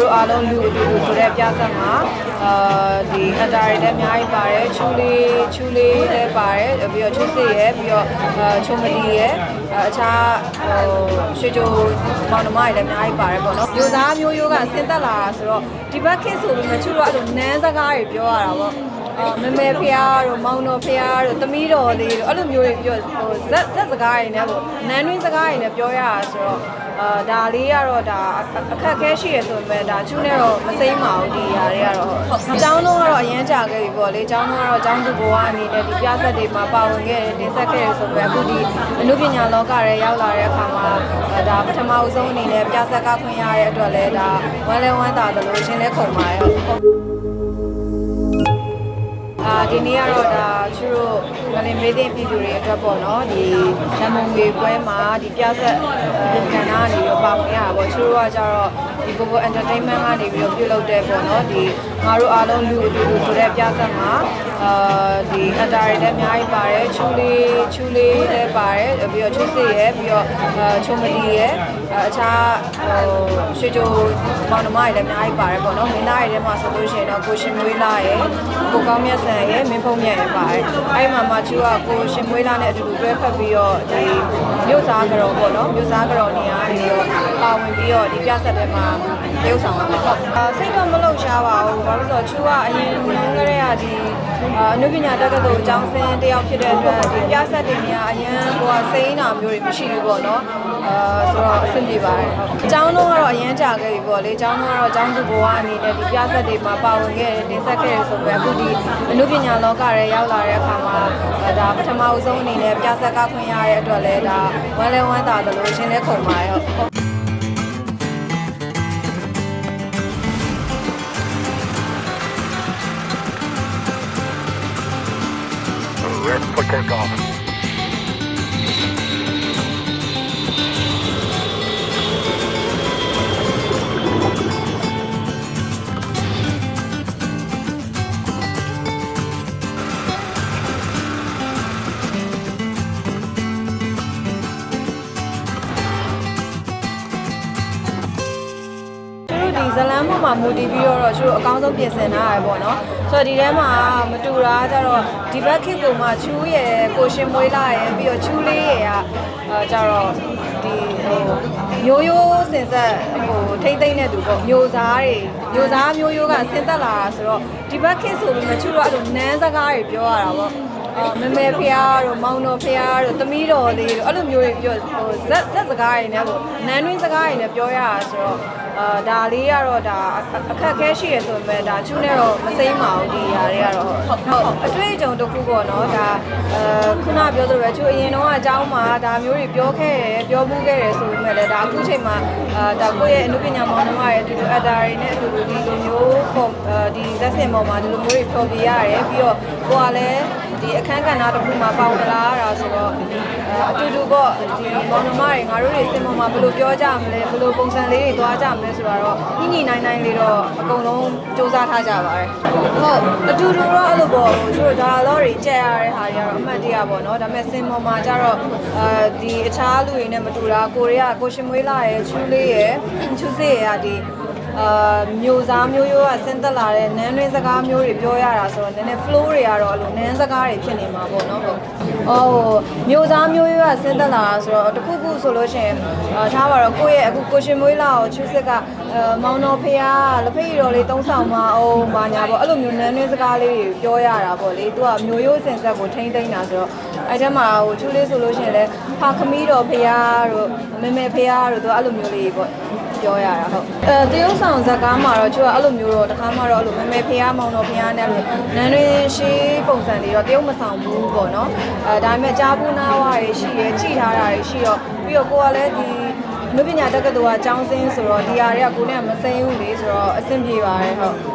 တို့အားလုံးလူအတူတူဆိုတဲ့ပြဿနာအာဒီအတားတွေလည်းအများကြီးပါတယ်ချူလေးချူလေးလည်းပါတယ်ပြီးတော့ချူစစ်ရယ်ပြီးတော့အာချုံမတီရယ်အခြားဟိုရွှေချိုမောင်နှမတွေလည်းအများကြီးပါတယ်ပေါ့နော်မျိုးသားမျိုးရိုးကဆင်းသက်လာတာဆိုတော့ဒီဘက်ခေတ်ဆိုပြီးမှချူတော့အဲ့လိုနန်းစကားတွေပြောရတာပေါ့ အာမမေဖျားတို့မောင်တော်ဖျားတို့သမီးတော်လေးတို့အဲ့လိုမျိုးတွေပြောဟိုဇက်ဇက်စကားတွေနဲ့ပေါ့နန်းတွင်းစကားတွေနဲ့ပြောရတာဆိုတော့အာဒါလေးကတော့ဒါအခက်အခဲရှိရဆိုပေမဲ့ဒါချူနဲ့တော့မစိမ့်ပါဘူးဒီຢာတွေကတော့အကြောင်းလုံးကတော့အရန်ကြာခဲ့ပြီပေါ့လေအကြောင်းလုံးကတော့အကြောင်းသူဘဝအနေနဲ့ဒီပြဆက်တွေမှာပါဝင်ခဲ့တယ်တင်ဆက်ခဲ့တယ်ဆိုပေမဲ့အခုဒီအနုပညာလောကရဲရောက်လာတဲ့အခါမှာဒါပထမအဆုံးအနေနဲ့ပြဆက်ကခွင့်ရတဲ့အတွက်လည်းဒါဝမ်းလဲဝမ်းသာတယ်လို့ရှင်လဲခုံပါတယ်ဟုတ် အာဒီနေ့ကတော့ဒါသူတို့မလင်မေးတဲ့ပြည်သူတွေအတွက်ပေါ့နော်ဒီရမုံငွေပွဲမှာဒီပြဆက်အဲကဏ္ဍကနေပြီးတော့ပါဝင်ရတာပေါ့သူတို့ကကြတော့ဒီ Google Entertainment ကနေပြီးတော့ပြုလုပ်တဲ့ပေါ့နော်ဒီငါတို့အားလုံးလူအတူတူဆိုတဲ့ပြဆက်မှာအာဒီအတားတွေလည်းအများကြီးပါတယ်ချူလေးချူလေးလည်း ပါတယ်ပြီးတော့ချူစစ်ရယ်ပြီးတော့အာချုံမတီရယ်အခြားဟိုရွှေချိုမောင်နှမတွေလည်းအများကြီးပါတယ်ပေါ့နော်မင်းသားတွေထဲမှာဆိုလို့ရှိရင်တော့ကိုရှင်မွေးလာရယ်ကိုကောင်းမြတ်ဆန်ရယ်မင်းဖုံးမြတ်ရယ်ပါတယ်အဲ့မှာမှချူကကိုရှင်မွေးလာနဲ့အတူတူတွဲဖက်ပြီးတော့ဒီမြို့စားကြတော်ပေါ့နော်မြို့စားကြတော်နေရာနေပြီးတော့ပါဝင်ပြီးတော့ဒီပြဆက်ထဲမှာတရုပ်ဆောင်ပါမယ်ဟုတ်အာစိတ်တော့မလုံရှားပါဘူးဘာလို့လဲဆိုတော့ချူကအရင်ကတည်းကဒီ အာအနုပညာတက္ကသိုလ်ကျောင်းဆင်းတယောက်ဖြစ်တဲ့အတွက်ဒီပြဆက်တွေနေရာအရင်ဟိုကစိမ့်တာမျိုးတွေမရှိဘူးပေါ့နော်အာဆိုတော့အဆင်ပြေပါတယ်ဟုတ်အကြောင်းတော့ကတော့အရင်ကြာခဲ့ပြီပေါ့လေအကြောင်းတော့ကတော့အကြောင်းသူဘဝအနေနဲ့ဒီပြဆက်တွေမှာပါဝင်ခဲ့တယ်တင်ဆက်ခဲ့တယ်ဆိုပေမဲ့အခုဒီအနုပညာလောကရဲရောက်လာတဲ့အခါမှာဒါပထမအဆုံးအနေနဲ့ပြဆက်ကခွင့်ရတဲ့အတွက်လည်းဒါဝမ်းလဲဝမ်းသာတယ်လို့ရှင်လဲခုံပါတယ်ဟုတ် takeoff. ဇလန်းပေါ်မှာမူတည်ပြီးတော့သူတို့အကောင်းဆုံးပြင်ဆင်ထားရပေါ့နော်ဆိုတော့ဒီထဲမှာမတူတာကြတော့ဒီဘက်ခေတ်ကမှချူးရယ်ကိုရှင်မွေးလာရယ်ပြီးတော့ချူးလေးရယ်ကအဲကြတော့ဒီဟိုမျိုးရိုးစင်ဆက်ဟိုထိမ့်သိမ့်တဲ့သူပေါ့မျိုးစားတွေမျိုးစားမျိုးရိုးကဆင်းသက်လာတာဆိုတော့ဒီဘက်ခေတ်ဆိုပြီးမှချူးတော့အဲ့လိုနန်းစကားတွေပြောရတာပေါ့အော်မမေဖျားတို့မောင်တော်ဖျားတို့သမီးတော်လေးတို့အဲ့လိုမျိုးတွေပြောဟိုဇက်ဇက်စကားတွေနဲ့ပေါ့နန်းတွင်းစကားတွေနဲ့ပြောရတာဆိုတော့ အာဒါလေးကတော့ဒါအခက်အခဲရှိရဆိုပေမဲ့ဒါချူနဲ့တော့မစိမ့်ပါဘူးဒီຢာတွေကတော့ဟုတ်အတွေ့အကြုံတစ်ခုပေါ့နော်ဒါအဲခုနပြောသလိုပဲချူအရင်တော့အเจ้าမှာဒါမျိုးတွေပြောခဲ့တယ်ပြောမှုခဲ့တယ်ဆိုပေမဲ့လည်းဒါအခုချိန်မှာအာဒါကိုယ့်ရဲ့အမှုပညာမောင်နှမရဲ့အတူတူအတားတွေနဲ့အတူတူဒီလိုမျိုးပေါ့ဒီဇက်စင်ပေါ်မှာဒီလိုမျိုးတွေဖြောပြရတယ်ပြီးတော့ကိုကလည်း ဒီအခန်းကဏ္ဍတစ်ခုမှာပါဝင်လာရတာဆိုတော့အတူတူပေါ့ဒီမောင်နှမတွေငါတို့တွေစင်ပေါ်မှာဘယ်လိုပြောကြမလဲဘယ်လိုပုံစံလေးတွေသွားကြမလဲဆိုတာတော့ညညနိုင်နိုင်လေးတော့အကုန်လုံးစူးစမ်းထားကြပါတယ်ဟုတ်အတူတူတော့အဲ့လိုပေါ့ဟိုသူတို့ဒါတော့တွေကြက်ရတဲ့ဟာတွေကတော့အမှတ်တရပေါ့နော်ဒါပေမဲ့စင်ပေါ်မှာကျတော့အဲဒီအခြားလူတွေနဲ့မတူတာကိုရီးယားကိုရှင်မွေးလာရဲ့ချူလေးရဲ့ချူစစ်ရဲ့ကဒီ အာမျိုးစားမျိုးရိုးကဆင်းသက်လာတဲ့နန်းတွင်းစကားမျိုးတွေပြောရတာဆိုတော့နည်းနည်း flow တွေကတော့အဲ့လိုနန်းစကားတွေဖြစ်နေမှာပေါ့နော်ဟုတ်။အော်ဟိုမျိုးစားမျိုးရိုးကဆင်းသက်လာတာဆိုတော့တခုခုဆိုလို့ရှိရင်အာထားပါတော့ကိုယ့်ရဲ့အခုကိုရှင်မွေးလာကိုချူစစ်ကအဲမောင်တော်ဖေကလက်ဖက်ရည်တော်လေးသုံးဆောင်မအောင်ဘာညာပေါ့အဲ့လိုမျိုးနန်းတွင်းစကားလေးတွေပြောရတာပေါ့လေ။ तू ကမျိုးရိုးစင်ဆက်ကိုထိမ့်သိမ့်တာဆိုတော့အဲ့ထဲမှာဟိုချူလေးဆိုလို့ရှိရင်လည်းဖာခမီးတော်ဖေကတို့မေမေဖေကတို့ तू အဲ့လိုမျိုးလေးပေါ့ပြောရတာဟုတ်အဲတရုတ်ဆောင်ဇာတ်ကားမှာတော့သူကအဲ့လိုမျိုးတော့တခါမှတော့အဲ့လိုမမေဖះမောင်တော်ဖះနဲ့လို့နန်းတွင်ရှိပုံစံတွေတော့တရုတ်မဆောင်ဘူးပေါ့နော်အဲဒါပေမဲ့ကြားဘူးနာဝါတွေရှိရဲကြည်ထားတာတွေရှိတော့ပြီးတော့ကိုကလည်းဒီအနုပညာတက္ကသိုလ်ကကျောင်းစင်းဆိုတော့ဒီဟာတွေကကိုနဲ့မစိမ့်ဘူးလေဆိုတော့အဆင်ပြေပါတယ်ဟုတ်